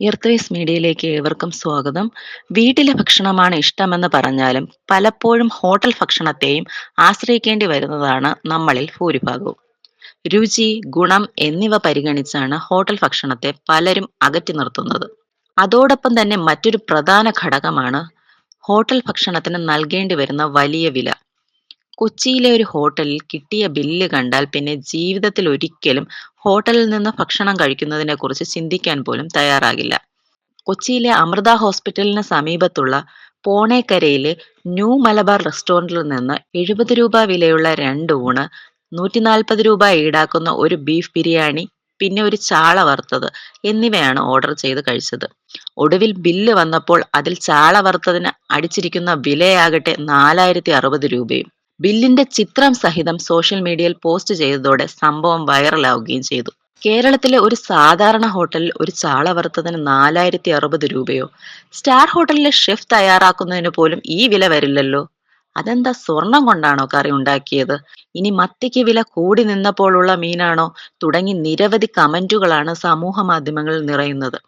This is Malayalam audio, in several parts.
എർത്രേസ് മീഡിയയിലേക്ക് ഏവർക്കും സ്വാഗതം. വീട്ടിലെ ഭക്ഷണമാണ് ഇഷ്ടമെന്ന് പറഞ്ഞാലും പലപ്പോഴും ഹോട്ടൽ ഭക്ഷണത്തെയും ആശ്രയിക്കേണ്ടി വരുന്നതാണ് നമ്മളിൽ ഭൂരിഭാഗവും. രുചി ഗുണം എന്നിവ പരിഗണിച്ചാണ് ഹോട്ടൽ ഭക്ഷണത്തെ പലരും അകറ്റി നിർത്തുന്നത്. അതോടൊപ്പം തന്നെ മറ്റൊരു പ്രധാന ഘടകമാണ് ഹോട്ടൽ ഭക്ഷണത്തിന് നൽകേണ്ടി വരുന്ന വലിയ വില. കൊച്ചിയിലെ ഒരു ഹോട്ടലിൽ കിട്ടിയ ബില്ല് കണ്ടാൽ പിന്നെ ജീവിതത്തിൽ ഒരിക്കലും ഹോട്ടലിൽ നിന്ന് ഭക്ഷണം കഴിക്കുന്നതിനെ കുറിച്ച് ചിന്തിക്കാൻ പോലും തയ്യാറാകില്ല. കൊച്ചിയിലെ അമൃത ഹോസ്പിറ്റലിന് സമീപത്തുള്ള പോണേക്കരയിലെ ന്യൂ മലബാർ റെസ്റ്റോറന്റിൽ നിന്ന് എഴുപത് രൂപ വിലയുള്ള രണ്ട് ഊണ് നൂറ്റി നാൽപ്പത് രൂപ ഈടാക്കുന്ന ഒരു ബീഫ് ബിരിയാണി പിന്നെ ഒരു ചാള വറുത്തത് എന്നിവയാണ് ഓർഡർ ചെയ്ത് കഴിച്ചത്. ഒടുവിൽ ബില്ല് വന്നപ്പോൾ അതിൽ ചാള വറുത്തതിന് അടിച്ചിരിക്കുന്ന വിലയാകട്ടെ നാലായിരത്തി അറുപത് രൂപയും. ബില്ലിന്റെ ചിത്രം സഹിതം സോഷ്യൽ മീഡിയയിൽ പോസ്റ്റ് ചെയ്തതോടെ സംഭവം വൈറലാവുകയും ചെയ്തു. കേരളത്തിലെ ഒരു സാധാരണ ഹോട്ടലിൽ ഒരു ചാള വറുത്തതിന് നാലായിരത്തി അറുപത് രൂപയോ? സ്റ്റാർ ഹോട്ടലിലെ ഷെഫ് തയ്യാറാക്കുന്നതിന് പോലും ഈ വില വരില്ലല്ലോ? അതെന്താ സ്വർണം കൊണ്ടാണോ കറി ഉണ്ടാക്കിയത്? ഇനി മത്തിക്ക് വില കൂടി നിന്നപ്പോഴുള്ള മീനാണോ? തുടങ്ങി നിരവധി കമന്റുകളാണ് സമൂഹ മാധ്യമങ്ങളിൽ നിറയുന്നത്.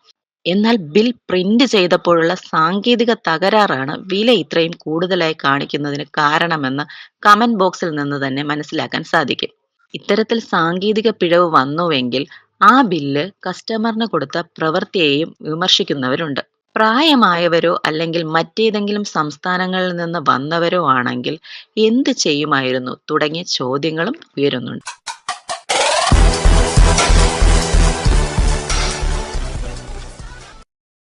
എന്നാൽ ബിൽ പ്രിന്റ് ചെയ്തപ്പോഴുള്ള സാങ്കേതിക തകരാറാണ് വില ഇത്രയും കൂടുതലായി കാണിക്കുന്നതിന് കാരണമെന്ന് കമന്റ് ബോക്സിൽ നിന്ന് തന്നെ മനസ്സിലാക്കാൻ സാധിക്കും. ഇത്തരത്തിൽ സാങ്കേതിക പിഴവ് വന്നുവെങ്കിൽ ആ ബില്ല് കസ്റ്റമറിന് കൊടുത്ത പ്രവൃത്തിയെയും വിമർശിക്കുന്നവരുണ്ട്. പ്രായമായവരോ അല്ലെങ്കിൽ മറ്റേതെങ്കിലും സംസ്ഥാനങ്ങളിൽ നിന്ന് വന്നവരോ ആണെങ്കിൽ എന്ത് ചെയ്യുമായിരുന്നു തുടങ്ങിയ ചോദ്യങ്ങളും ഉയരുന്നുണ്ട്.